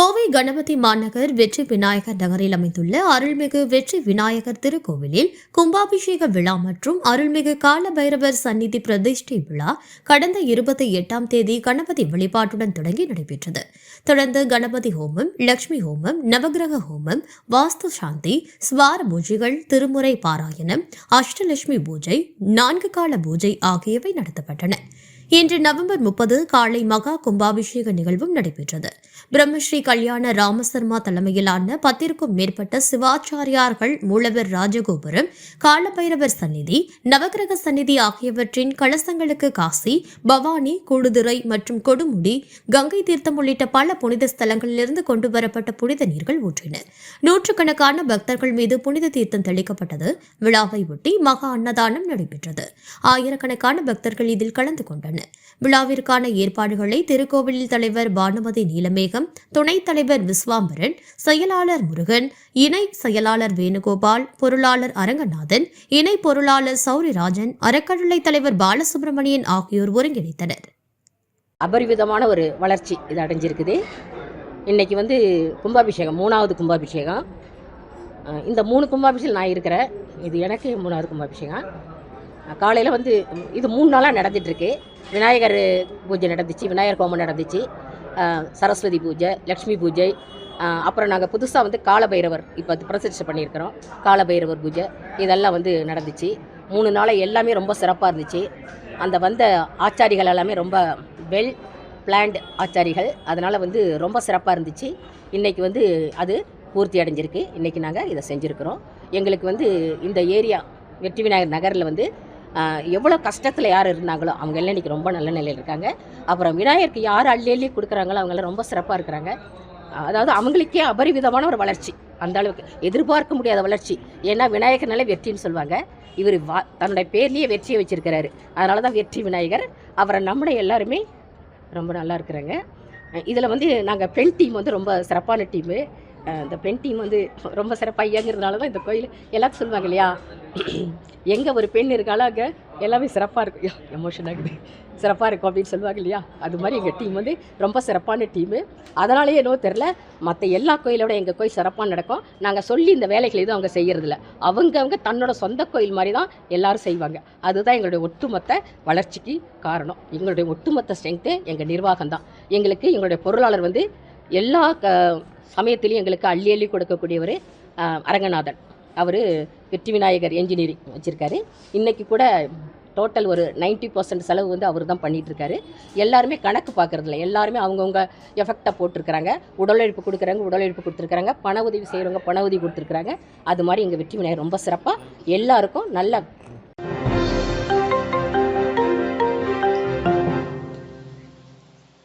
கோவை கணபதி மாநகர் வெற்றி விநாயகர் நகரில் அமைந்துள்ள அருள்மிகு வெற்றி விநாயகர் திருக்கோவிலில் கும்பாபிஷேக விழா மற்றும் அருள்மிகு காலபைரவர் சந்நிதி பிரதிஷ்டை விழா கடந்த இருபத்தி எட்டாம் தேதி கணபதி வழிபாட்டுடன் தொடங்கி நடைபெற்றது. தொடர்ந்து கணபதி ஹோமம் லட்சுமி ஹோமம் நவகிரக ஹோமம் வாஸ்து சாந்தி ஸ்வார பூஜைகள் திருமுறை பாராயணம் அஷ்டலட்சுமி பூஜை நான்கு கால பூஜை ஆகியவை நடத்தப்பட்டன. இன்று நவம்பர் முப்பது காலை மகா கும்பாபிஷேக நிகழ்வும் நடைபெற்றது. பிரம்மஸ்ரீ கல்யாண ராமசர்மா தலைமையிலான பத்திற்கும் மேற்பட்ட சிவாச்சாரியார்கள் மூலவர் ராஜகோபுரம் காலபைரவர் சந்நிதி நவகிரக சந்நிதி ஆகியவற்றின் கலசங்களுக்கு காசி பவானி கூடுதுறை மற்றும் கொடுமுடி கங்கை தீர்த்தம் உள்ளிட்ட பல புனித ஸ்தலங்களிலிருந்து கொண்டு வரப்பட்ட புனித நீர்கள் ஊற்றின. நூற்றுக்கணக்கான பக்தர்கள் மீது புனித தீர்த்தம் தெளிக்கப்பட்டது. விழாவை ஒட்டி மகா அன்னதானம் நடைபெற்றது. ஆயிரக்கணக்கான பக்தர்கள் இதில் கலந்து கொண்டனர். விழாவிற்கான ஏற்பாடுகளை திருக்கோவிலில் தலைவர் பானுமதி நீலமேகம் துணைத் தலைவர் விஸ்வாம்பரன் செயலாளர் முருகன் இணை செயலாளர் வேணுகோபால் பொருளாளர் அரங்கநாதன் இணை பொருளாளர் சௌரிராஜன் அறக்கட்டளை தலைவர் பாலசுப்ரமணியன் ஆகியோர் ஒருங்கிணைத்தனர். அபரிவிதமான ஒரு வளர்ச்சி இது அடைஞ்சிருக்குது. இன்றைக்கி வந்து கும்பாபிஷேகம் மூணாவது கும்பாபிஷேகம். இந்த மூணு கும்பாபிஷேகம் நான் இருக்கிறேன் இது எனக்கு மூணாவது கும்பாபிஷேகம். காலையில் வந்து இது மூணு நாளாக நடந்துகிட்ருக்கு விநாயகர் பூஜை நடந்துச்சு விநாயகர் ஹோமம் நடந்துச்சு. சரஸ்வதி பூஜை லக்ஷ்மி பூஜை அப்புறம் நாங்கள் புதுசாக வந்து காலபைரவர் இப்போ அது பிரதிஷ்டை பண்ணியிருக்கிறோம். காலபைரவர் பூஜை இதெல்லாம் வந்து நடந்துச்சு. மூணு நாளாக எல்லாமே ரொம்ப சிறப்பாக இருந்துச்சு. அந்த வந்த ஆச்சாரிகள் எல்லாமே ரொம்ப வெல் பிளான்ட் ஆச்சாரிகள். அதனால் வந்து ரொம்ப சிறப்பாக இருந்துச்சு. இன்றைக்கி வந்து அது பூர்த்தி அடைஞ்சிருக்கு. இன்றைக்கி நாங்கள் இதை செஞ்சுருக்கிறோம். எங்களுக்கு வந்து இந்த ஏரியா வெற்றி விநாயகர் நகரில் வந்து எவ்வளோ கஷ்டத்தில் யார் இருந்தாங்களோ அவங்க எல்லாம் இன்றைக்கி ரொம்ப நல்ல நிலையில் இருக்காங்க. அப்புறம் விநாயகருக்கு யார் அள்ளி அள்ளி கொடுக்குறாங்களோ அவங்கெல்லாம் ரொம்ப சிறப்பாக இருக்கிறாங்க. அதாவது அவங்களுக்கே அபரிவிதமான ஒரு வளர்ச்சி. அந்த அளவுக்கு எதிர்பார்க்க முடியாத வளர்ச்சி. ஏன்னா விநாயகர்னாலே வெற்றின்னு சொல்லுவாங்க. இவர் வா தன்னுடைய பேர்லேயே வெற்றியை வச்சுருக்கிறாரு. அதனால தான் வெற்றி விநாயகர். அவரை நம்மளை எல்லாருமே ரொம்ப நல்லா இருக்கிறாங்க. இதில் வந்து நாங்கள் பெண் டீம் வந்து ரொம்ப சிறப்பான டீமு. இந்த பெண் டீம் வந்து ரொம்ப சிறப்பாக இயங்குறதுனால தான் இந்த கோயில் எல்லாத்தையும் சொல்லுவாங்க இல்லையா? எங்கே ஒரு பெண் இருக்காளோ அங்கே எல்லாமே சிறப்பாக இருக்கும். எமோஷன் ஆகுது. சிறப்பாக இருக்கும் அப்படின்னு சொல்லுவாங்க இல்லையா? அது மாதிரி எங்கள் டீம் வந்து ரொம்ப சிறப்பான டீமு அதனாலேயே என்னவோ தெரில மற்ற எல்லா கோயிலோட எங்கள் கோயில் சிறப்பாக நடக்கும். நாங்கள் சொல்லி இந்த வேலைகளை எதுவும் அவங்க செய்கிறதில்ல அவங்கவுங்க தன்னோட சொந்த கோயில் மாதிரி தான் எல்லோரும் செய்வாங்க. அதுதான் எங்களுடைய ஒட்டுமொத்த வளர்ச்சிக்கு காரணம். எங்களுடைய ஒட்டுமொத்த ஸ்ட்ரென்த்து எங்கள் நிர்வாகம் தான் எங்களுக்கு எங்களுடைய பொருளாளர் வந்து எல்லா க சமயத்திலையும் எங்களுக்கு அள்ளி அள்ளி கொடுக்கக்கூடியவர் அரங்கநாதன். அவர் வெற்றி விநாயகர் என்ஜினியரிங் வச்சுருக்காரு. இன்றைக்கி கூட டோட்டல் ஒரு 90% பர்சன்ட் செலவு வந்து அவர் தான் பண்ணிகிட்ருக்காரு எல்லாருமே கணக்கு பார்க்குறதில்ல எல்லாருமே அவங்கவுங்க எஃபெக்டாக போட்டிருக்கிறாங்க. உடல் உழைப்பு கொடுக்குறாங்க உடல் கொடுத்துருக்குறாங்க. பண உதவி செய்கிறவங்க பண உதவி கொடுத்துருக்குறாங்க. அது மாதிரி எங்கள் வெற்றி விநாயகர் ரொம்ப சிறப்பாக எல்லாருக்கும் நல்ல